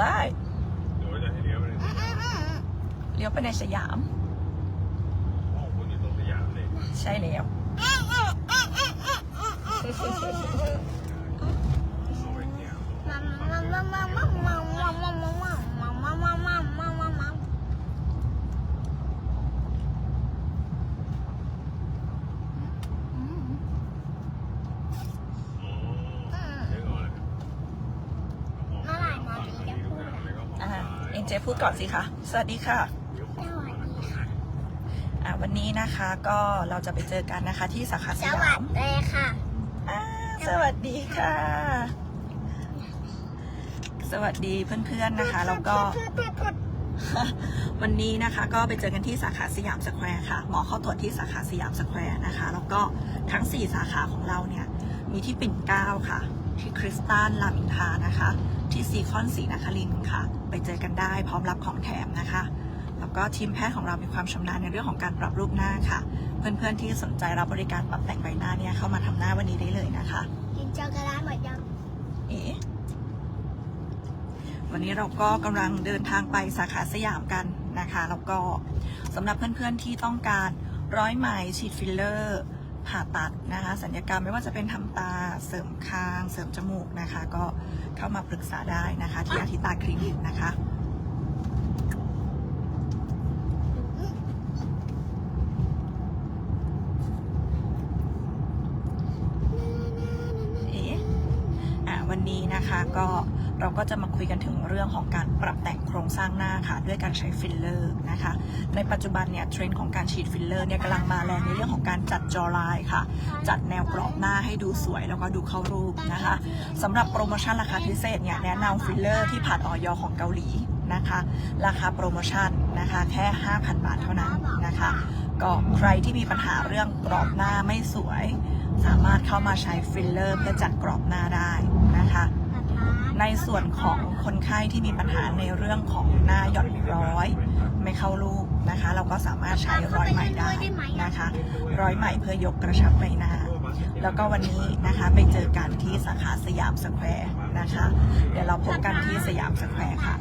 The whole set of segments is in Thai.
ได้หรือว่าจะให้เลี้ยวไปเลยเลี้ยวไปในสยาม โอ้คุณอยู่ตรงสยามเลย ใช่แล้ว เอาไปเที่ยว อ๋อเดี๋ยวก่อนนะครับ เมื่อไหร่หมอถึงจะพูดอะ อ่าเอ็นเจพูดก่อนสิคะ สวัสดีค่ะ สวัสดีค่ะ อ่าวันนี้นะคะก็เราจะไปเจอกันนะคะที่สาขาสสยาวัสมดีค่ะ อ่าสวัสดีค่ะ สวัสดีเพื่อนๆนะคะ แล้วก็ วันนี้นะคะก็ไปเจอกันที่สาขาสยามสแควร์ค่ะ หมอเข้าตรวจที่สาขาสยามสแควร์นะคะ แล้วก็ทั้ง 4 สาขาของเราเนี่ย มีที่ปิ่นเกล้าค่ะ ที่คริสตัลรามอินทรานะคะ ที่ซีคอนศรีนครินทร์ค่ะ ไปเจอกันได้พร้อมรับของแถมนะคะ แล้วก็ทีมแพทย์ของเรามีความชำนาญในเรื่องของการปรับรูปหน้าค่ะ เพื่อนๆที่สนใจรับบริการปรับแต่งใบหน้าเนี่ยเข้ามาทำหน้าวันนี้ได้เลยนะคะ กินช็อกโกแลตหมดยังเอ๊ะวันนี้เราก็กำลังเดินทางไปสาขาสยามกันนะคะ แล้วก็สำหรับเพื่อนๆที่ต้องการร้อยไหมฉีดฟิลเลอร์ ผ่าตัดนะคะสัญญกรรมไม่ว่าจะเป็นทำตาเสริมคาง เสริมจมูกนะคะ ก็เข้ามาปรึกษาได้นะคะ ที่อาทิตาคลินิกนะคะ เอ๊ะอะ วันนี้นะคะ ก็เราก็จะมาคุยกันถึงเรื่องของการปรับแต่งโครงสร้างหน้าค่ะ ด้วยการใช้ฟิลเลอร์นะคะ ในปัจจุบันเนี่ยเทรนด์ของการฉีดฟิลเลอร์เนี่ยกำลังมาแรงในเรื่องของการจัดจอไลน์ค่ะ จัดแนวกรอบหน้าให้ดูสวยแล้วก็ดูเข้ารูปนะคะสำหรับโปรโมชั่นราคาพิเศษเนี่ยแนะนำฟิลเลอร์ที่ผ่านออยของเกาหลีนะคะ ราคาโปรโมชั่นนะคะแค่ 5,000 บาทเท่านั้นนะคะ ก็ใครที่มีปัญหาเรื่องกรอบหน้าไม่สวย สามารถเข้ามาใช้ฟิลเลอร์เพื่อจัดกรอบหน้าได้นะคะ ในส่วนของคนไข้ที่มีปัญหาในเรื่องของหน้าหย่อนร้อย ไม่เข้ารูปนะคะ เราก็สามารถใช้ร้อยไหมได้นะคะ ร้อยไหมเพื่อยกกระชับใบหน้าแล้วก็วันนี้นะคะไปเจอกันที่สาขาสยามสแควร์นะคะ เดี๋ยวเราพบกันที่สยามสแควร์ค่ะ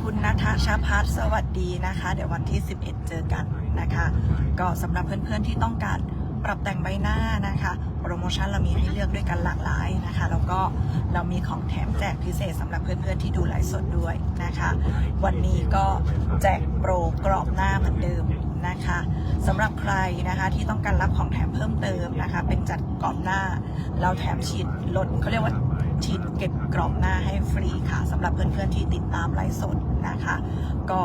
คุณนัทชาพัฒน์สวัสดีนะคะ เดี๋ยววันที่ 11 เจอกันนะคะ ก็สำหรับเพื่อนๆที่ต้องการ ปรับแต่งใบหน้านะคะ โปรโมชั่นเรามีให้เลือกด้วยกันหลากหลายนะคะ แล้วก็เรามีของแถมแจกพิเศษสำหรับเพื่อนๆที่ดูไลฟ์สดด้วยนะคะ วันนี้ก็แจกโปรกรอบหน้าเหมือนเดิมนะคะสำหรับใครนะคะที่ต้องการรับของแถมเพิ่มเติมนะคะ เป็นจัดกรอบหน้า เราแถมฉีดลดเขาเรียกว่าฉีดเก็บกรอบหน้าให้ฟรีค่ะสำหรับเพื่อนๆที่ติดตามไลฟ์สดนะคะ ก็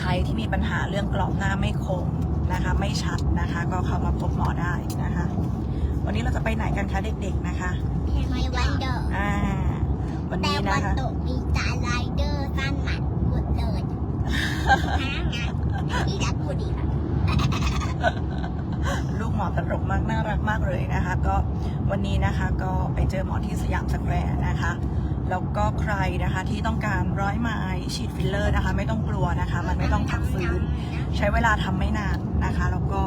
ใครที่มีปัญหาเรื่องกรอบหน้าไม่คม นะคะ ไม่ชัดนะคะ ก็เข้ามาพบหมอได้นะคะ วันนี้เราจะไปไหนกันคะเด็กๆนะคะไมวันเดอร์อ่าวันแต่นี้วันะนคะตกมีจาไรเดอร์สั้นหมัดหมดเลยฮะไงที่รักพูดดีค่ะลูกหมอตลกมากน่ารักมากเลยนะคะ ก็วันนี้นะคะก็ไปเจอหมอที่สยามสแควร์นะคะ แล้วก็ใครนะคะที่ต้องการร้อยไหมฉีดฟิลเลอร์นะคะ ไม่ต้องกลัวนะคะ มันไม่ต้องพักฟื้น ใช้เวลาทำไม่นานนะคะ แล้วก็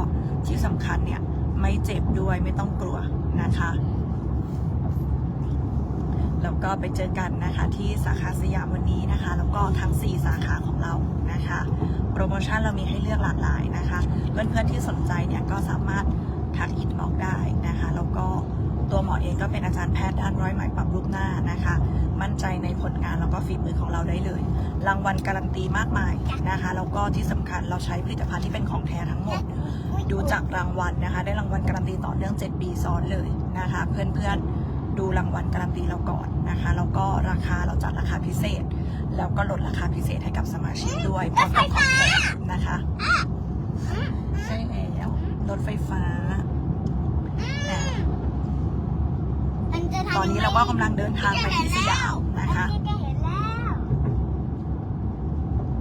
ที่สำคัญเนี่ยไม่เจ็บด้วยไม่ต้องกลัวนะคะ แล้วก็ไปเจอกันนะคะที่สาขาสยามวันนี้นะคะ แล้วก็ทั้ง 4 สาขาของเรานะคะ โปรโมชั่นเรามีให้เลือกหลากหลายนะคะ เพื่อนๆที่สนใจเนี่ยก็สามารถทักอินบอกได้นะคะ แล้วก็ ตัวหมอเองก็เป็นอาจารย์แพทย์ด้านร้อยไหมปรับรูปหน้านะคะ มั่นใจในผลงานแล้วก็ฝีมือของเราได้เลย รางวัลการันตีมากมายนะคะแล้วก็ที่สำคัญเราใช้ผลิตภัณฑ์ที่เป็นของแท้ทั้งหมด ดูจากรางวัลนะคะ ได้รางวัลการันตีต่อเนื่อง 7 ปีซ้อนเลยนะคะ เพื่อนๆดูรางวัลการันตีเราก่อนนะคะแล้วก็ราคาเราจัดราคาพิเศษ แล้วก็ลดราคาพิเศษให้กับสมาชิกด้วยพร้อมกับของแถมนะคะใช่แล้วรถไฟฟ้าอะ มันจะทำ ตอนนี้เราก็กำลังเดินทางไปที่สยามนะคะ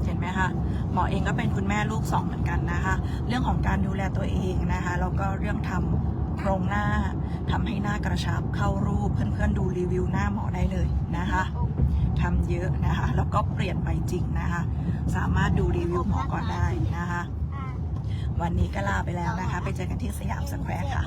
เห็นไหมคะหมอเองก็เป็นคุณแม่ลูกสองเหมือนกันนะคะ เรื่องของการดูแลตัวเองนะคะแล้วก็เรื่องทำโครงหน้าทำให้หน้ากระชับเข้ารูปเพื่อนๆดูรีวิวหน้าหมอได้เลยนะคะทำเยอะนะคะ แล้วก็เปลี่ยนไปจริงนะคะ สามารถดูรีวิวหมอก่อนได้นะคะ วันนี้ก็ลาไปแล้วนะคะ ไปเจอกันที่สยามสแควร์ค่ะ